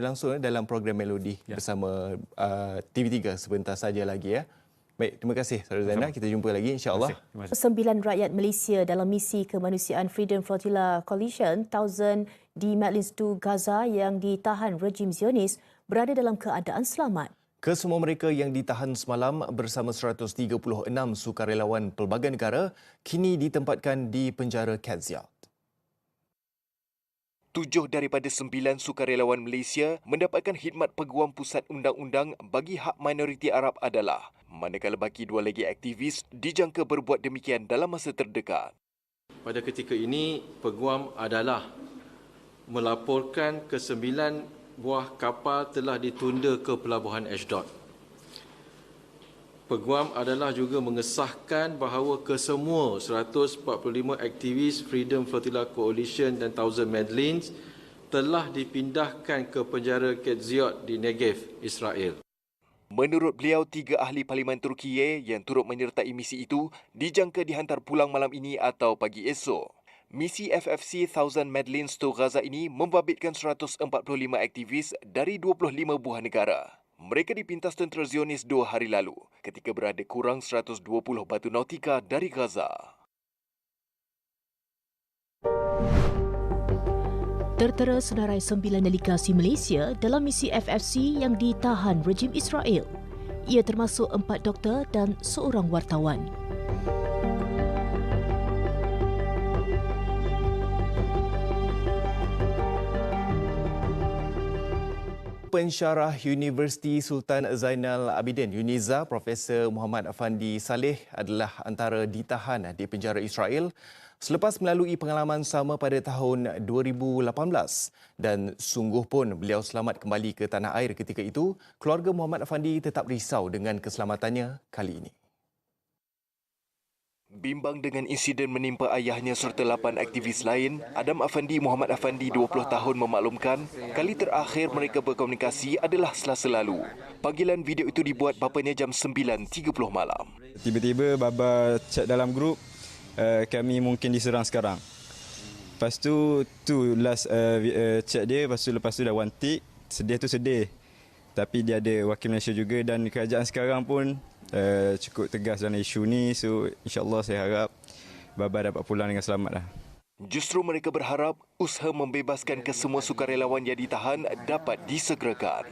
langsung eh, dalam program Melodi ya. bersama uh, TV3 sebentar saja lagi ya. Baik, terima kasih Saudara Zainal. Kita jumpa lagi insya-Allah. Sembilan rakyat Malaysia dalam misi kemanusiaan Freedom Flotilla Coalition 1000 di Madlins 2 Gaza yang ditahan rejim Zionis berada dalam keadaan selamat. Kesemua mereka yang ditahan semalam bersama 136 sukarelawan pelbagai negara kini ditempatkan di penjara Kaziat. Tujuh daripada sembilan sukarelawan Malaysia mendapatkan khidmat Peguam Pusat Undang-Undang bagi Hak Minoriti Arab adalah manakala baki dua lagi aktivis dijangka berbuat demikian dalam masa terdekat. Pada ketika ini, Peguam adalah melaporkan kesembilan buah kapal telah ditunda ke Pelabuhan Ashdod. Peguam adalah juga mengesahkan bahawa kesemua 145 aktivis Freedom Flotilla Coalition dan Thousand Madlins telah dipindahkan ke penjara Ketziot di Negev, Israel. Menurut beliau, tiga ahli Parlimen Turkiye yang turut menyertai misi itu dijangka dihantar pulang malam ini atau pagi esok. Misi FFC Thousand Madlins to Gaza ini membabitkan 145 aktivis dari 25 buah negara. Mereka dipintas tentera Zionis dua hari lalu ketika berada kurang 120 batu nautika dari Gaza. Tertera senarai sembilan delegasi Malaysia dalam misi FFC yang ditahan rejim Israel. Ia termasuk empat doktor dan seorang wartawan. Pensyarah Universiti Sultan Zainal Abidin Uniza Profesor Muhammad Afandi Saleh adalah antara ditahan di penjara Israel selepas melalui pengalaman sama pada tahun 2018 dan sungguh pun beliau selamat kembali ke tanah air ketika itu keluarga Muhammad Afandi tetap risau dengan keselamatannya kali ini Bimbang dengan insiden menimpa ayahnya serta lapan aktivis lain, Adam Afandi Muhammad Afandi 20 tahun memaklumkan kali terakhir mereka berkomunikasi adalah selasa lalu. Panggilan video itu dibuat bapanya jam 9.30 malam. Tiba-tiba baba chat dalam grup, uh, kami mungkin diserang sekarang. Lepas tu, tu last uh, uh, chat dia, lepas tu, lepas tu dah one tick. Sedih tu sedih. Tapi dia ada wakil Malaysia juga dan kerajaan sekarang pun uh, cukup tegas dalam isu ni. So insyaAllah saya harap Baba dapat pulang dengan selamat lah. Justru mereka berharap usaha membebaskan kesemua sukarelawan yang ditahan dapat disegerakan.